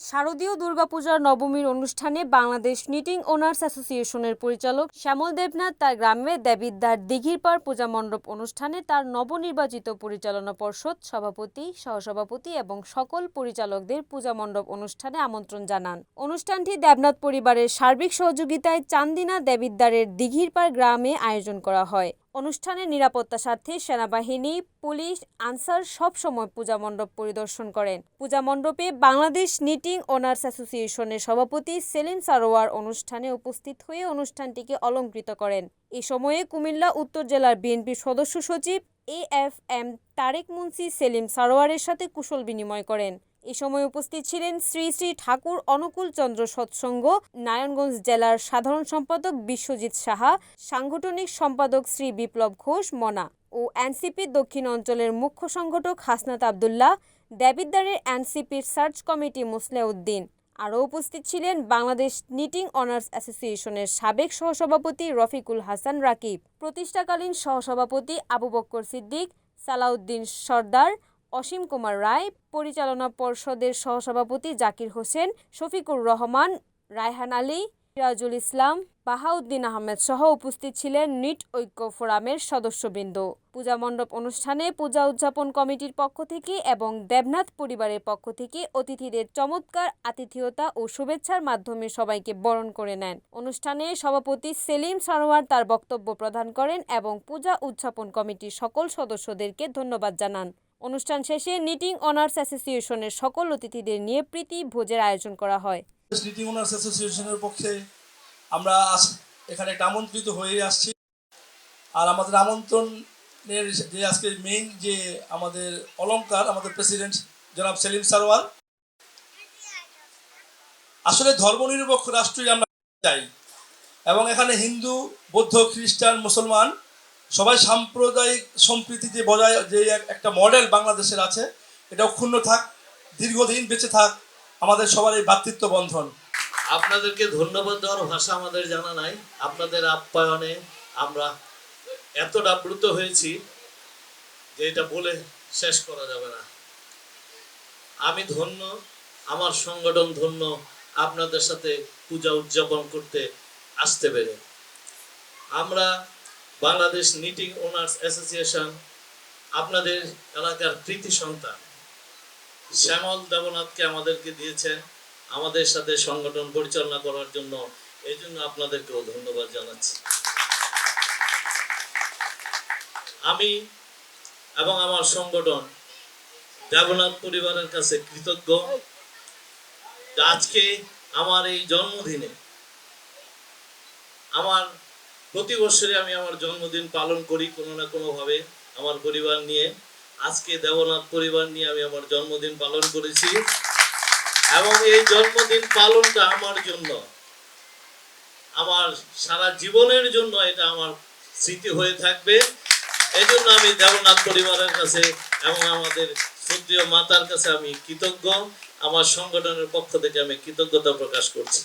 শারদীয় দুর্গাপূজার নবমীর অনুষ্ঠানে বাংলাদেশ নিটিং ওনার্স অ্যাসোসিয়েশনের পরিচালক শ্যামল দেবনাথ তার গ্রামে দেবিদ্যার দিঘির পাড় পূজা মণ্ডপ অনুষ্ঠানে তার নবনির্বাচিত পরিচালনা পর্ষদ সভাপতি, সহসভাপতি এবং সকল পরিচালকদের পূজা মণ্ডপ অনুষ্ঠানে আমন্ত্রণ জানান। অনুষ্ঠানটি দেবনাথ পরিবারের সার্বিক সহযোগিতায় চান্দিনা দেবিদ্দারের দিঘির পাড় গ্রামে আয়োজন করা হয়। অনুষ্ঠানে নিরাপত্তা স্বার্থে সেনাবাহিনী, পুলিশ, আনসার সব সময় পূজা মণ্ডপ পরিদর্শন করেন। পূজা মণ্ডপে বাংলাদেশ নিটিং ওনার্স অ্যাসোসিয়েশনের সভাপতি সেলিম সারোয়ার অনুষ্ঠানে উপস্থিত হয়ে অনুষ্ঠানটিকে অলঙ্কৃত করেন। এ সময়ে কুমিল্লা, উত্তর জেলার বিএনপির সদস্য সচিব A F M Tarek Munshi Selim সারোয়ারের সাথে কুশল বিনিময় করেন। এ সময় উপস্থিত ছিলেন শ্রী শ্রী ঠাকুর অনুকূল চন্দ্র সৎসঙ্গ, নারায়ণগঞ্জ জেলার সাধারণ সম্পাদক বিশ্বজিৎ সাহা, সাংগঠনিক সম্পাদক শ্রী বিপ্লব ঘোষ, মনা ও এনসিপি দক্ষিণ অঞ্চলের মুখ্য সংগঠক হাসনাত আবদুল্লাহ, দেবিদ্বারের এনসিপির সার্চ কমিটি মুসলেউদ্দিন। আরও উপস্থিত ছিলেন বাংলাদেশ নিটিং অনার্স অ্যাসোসিয়েশনের সাবেক সহসভাপতি রফিকুল হাসান রাকিব। প্রতিষ্ঠাকালীন সহসভাপতি আবু বক্কর সিদ্দিক, সালাউদ্দিন সর্দার অসীম কুমার রায়, পরিচালনা পর্ষদের সহসভাপতি জাকির হোসেন, শফিকুর রহমান, রায়হান আলী, সিরাজুল ইসলাম, বাহাউদ্দিন আহমেদ সহ উপস্থিত ছিলেন নিট ঐক্য ফোরামের সদস্যবৃন্দ। পূজা মণ্ডপ অনুষ্ঠানে পূজা উদযাপন কমিটির পক্ষ থেকে এবং দেবনাথ পরিবারের পক্ষ থেকে অতিথিদের চমৎকার আতিথেয়তা ও শুভেচ্ছার মাধ্যমে সবাইকে বরণ করে নেন। অনুষ্ঠানে সভাপতি সেলিম সারোয়ার তার বক্তব্য প্রদান করেন এবং পূজা উদযাপন কমিটির সকল সদস্যদেরকে ধন্যবাদ জানান। অনুষ্ঠান শেষে নিটিং অনার্স অ্যাসোসিয়েশনের সকল অতিথিদের নিয়ে প্রীতি ভোজের আয়োজন করা হয়। নিটিং ওনার্স অ্যাসোসিয়েশনের পক্ষে আমরা এখানে একটা আমন্ত্রিত হয়ে আসছি। আর আমাদের আমন্ত্রণের যে আজকে মেইন যে আমাদের অলংকার, আমাদের প্রেসিডেন্ট জনাব সেলিম সারোয়ার আসলে ধর্মনিরপেক্ষ রাষ্ট্রই আমরা চাই। এবং এখানে হিন্দু, বৌদ্ধ, খ্রিস্টান, মুসলমান সবাই সাম্প্রদায়িক সম্প্রীতি যে বজায়, যে এক- একটা মডেল বাংলাদেশের আছে এটা অক্ষুণ্ণ থাক, দীর্ঘদিন বেঁচে থাক, আমাদের সবার এই ভ্রাতৃত্ব বন্ধন। আপনাদেরকে ধন্যবাদ দেওয়ার ভাষা আমাদের জানা নাই। আপনাদের আপ্যায়নে আমরা এতটা আপ্লুত হয়েছি যে এটা বলে শেষ করা যাবে না। আমি ধন্য, আমার সংগঠন ধন্য, আপনাদের সাথে পূজা উদযাপন করতে আসতে পেরে। আমরা বাংলাদেশ নিটিং ওনার্স অ্যাসোসিয়েশন আপনাদের এলাকার কৃতি সন্তান। শ্যামল দেবনাথকে আমাদেরকে দিয়েছেন আমাদের সাথে সংগঠন পরিচালনা করার জন্য। এই জন্য আপনাদেরকেও ধন্যবাদ জানাচ্ছি। আমি এবং আমার সংগঠন দেবনাথ পরিবারের কাছে কৃতজ্ঞ। আজকে আমার এই জন্মদিনে আমার প্রতি বছরে আমি আমার জন্মদিন পালন করি কোনো না কোনোভাবে আমার পরিবার নিয়ে। আজকে দেবনাথ পরিবার নিয়ে আমি আমার জন্মদিন পালন করেছি। এবং এই জন্মদিন পালনটা আমার জন্য, আমার সারা জীবনের জন্য এটা আমার স্মৃতি হয়ে থাকবে। এই জন্য আমি দেবনাথ পরিবারের কাছে এবং আমাদের শ্রদ্ধেয় মাতার কাছে আমি কৃতজ্ঞ। আমার সংগঠনের পক্ষ থেকে আমি কৃতজ্ঞতা প্রকাশ করছি।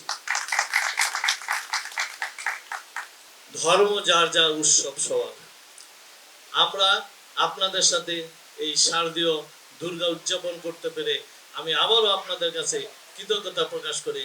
ধর্ম, যার যার উৎসব সবার আমরা আপনাদের সাথে এই শারদীয় দুর্গা উদযাপন করতে পেরে আমি আবারও আপনাদের কাছে কৃতজ্ঞতা প্রকাশ করে।